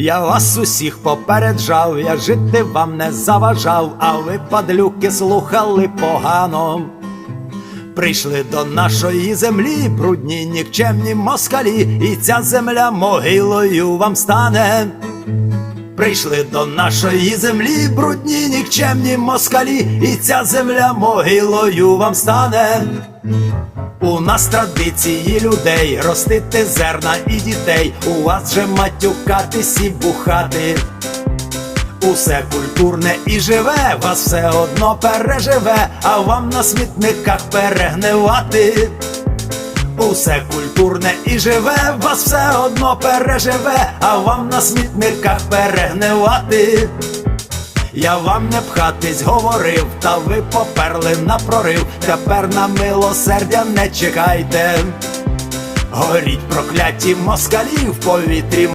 Я вас усіх попереджав, я жити вам не заважав, а ви, падлюки, слухали погано. Прийшли до нашої землі, брудні нікчемні москалі, і ця земля могилою вам стане. Прийшли до нашої землі, брудні нікчемні москалі, і ця земля могилою вам стане. У нас традиції людей ростити зерна і дітей. У вас же матюкатись і бухати. Усе культурне і живе, вас все одно переживе, а вам на смітниках перегнивати. Усе культурне і живе, вас все одно переживе, а вам на смітниках перегнивати. Я вам не пхатись говорив, та ви поперли на прорив. Тепер на милосердя не чекайте. Горіть прокляті москалі в повітрі